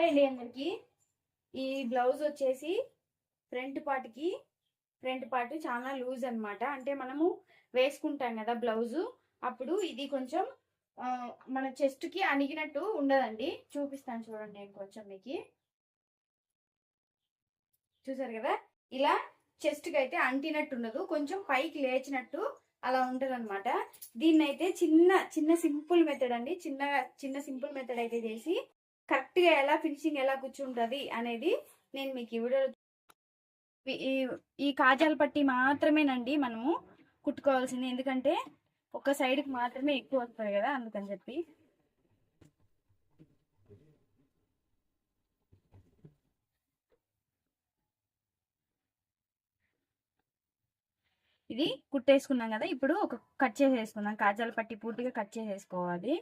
Hi అండి అందరికి. ఈ బ్లౌజ్ వచ్చేసి ఫ్రంట్ పార్ట్కి ఫ్రంట్ పార్ట్ చాలా లూజ్ అన్నమాట. అంటే మనము వేసుకుంటాం కదా బ్లౌజు. అప్పుడు ఇది కొంచెం మన చెస్ట్కి అణిగినట్టు ఉండదండి. చూపిస్తాను చూడండి నేను కొంచెం మీకు. చూసారు కదా? ఇలా చెస్ట్కి అయితే అంటినట్టు ఉండదు. కొంచెం పైకి లేచినట్టు అలా ఉంటది అనమాట దీన్ని అయితే చిన్న చిన్న సింపుల్ మెథడ్ అండి. చిన్న చిన్న సింపుల్ మెథడ్ అయితే చేసి కరెక్ట్గా ఎలా ఫినిషింగ్ ఎలా కూర్చుంటది అనేది నేను మీకు ఈ వీడియో ఈ- ఈ కాజాల పట్టి మాత్రమేనండి మనము కుట్టుకోవాల్సింది. ఎందుకంటే ఒక సైడ్కి మాత్రమే ఎక్కువ వస్తుంది కదా అందుకని చెప్పి. ఇది కుట్టేసుకున్నాం కదా ఇప్పుడు ఒక కట్ చేసేసుకుందాం. కాజాల పట్టి పూర్తిగా కట్ చేసేసుకోవాలి.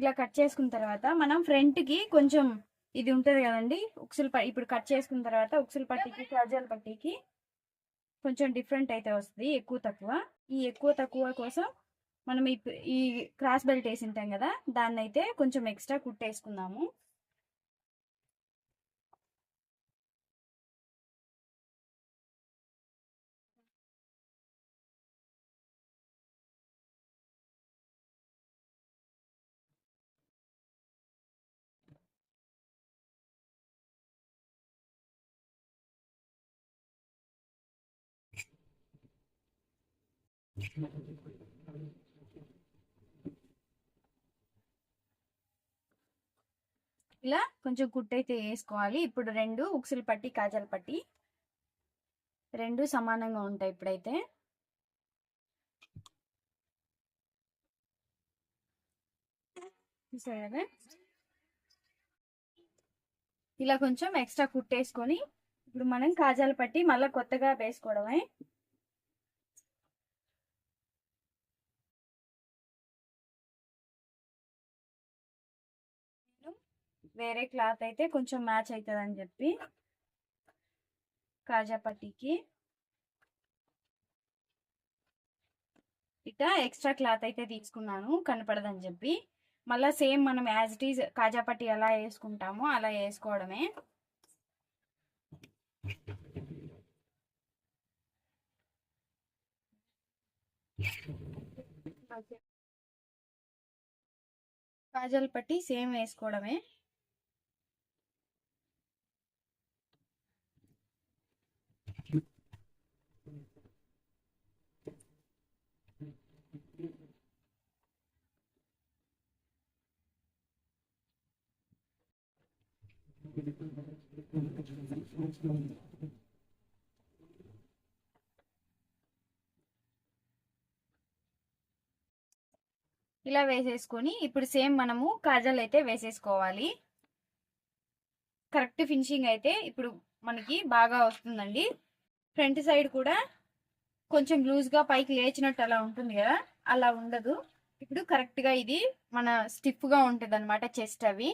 ఇలా కట్ చేసుకున్న తర్వాత మనం ఫ్రంట్కి కొంచెం ఇది ఉంటుంది కదండి ఉక్సులు ప- ఇప్పుడు కట్ చేసుకున్న తర్వాత ఉక్సులు పట్టికి కాజాల పట్టికి కొంచెం డిఫరెంట్ అయితే వస్తుంది ఎక్కువ తక్కువ. ఈ ఎక్కువ తక్కువ కోసం మనం ఈ ఈ క్రాస్ బెల్ట్ వేసి ఉంటాం కదా దాన్ని అయితే కొంచెం ఎక్స్ట్రా కుట్టేసుకుందాము. ఇలా కొంచెం కుట్టయితే వేసుకోవాలి. ఇప్పుడు రెండు ఉక్సులు పట్టి కాజాలు పట్టి రెండు సమానంగా ఉంటాయి ఇప్పుడైతే. ఇలా కొంచెం ఎక్స్ట్రా కుట్టేసుకొని ఇప్పుడు మనం కాజాలు పట్టి మళ్ళీ కొత్తగా వేసుకోవడమే. వేరే క్లాత్ అయితే కొంచెం మ్యాచ్ అవుతుంది అని చెప్పి కాజా పట్టీకి ఇట ఎక్స్ట్రా క్లాత్ అయితే తీసుకున్నాను కనపడదని చెప్పి. మళ్ళీ సేమ్ మనం యాజ్ ఇట్ ఈజ్ కాజాపట్టి ఎలా వేసుకుంటామో అలా వేసుకోవడమే. కాజల్ పట్టి సేమ్ వేసుకోవడమే. ఇలా వేసేసుకొని ఇప్పుడు సేమ్ మనము కాజల్ అయితే వేసేసుకోవాలి. కరెక్ట్ ఫినిషింగ్ అయితే ఇప్పుడు మనకి బాగా వస్తుందండి. ఫ్రంట్ సైడ్ కూడా కొంచెం లూజ్గా పైకి లేచినట్టు అలా ఉంటుంది కదా అలా ఉండదు. ఇప్పుడు కరెక్ట్గా ఇది మన స్టిఫ్గా ఉంటుంది అనమాట చెస్ట్ అవి.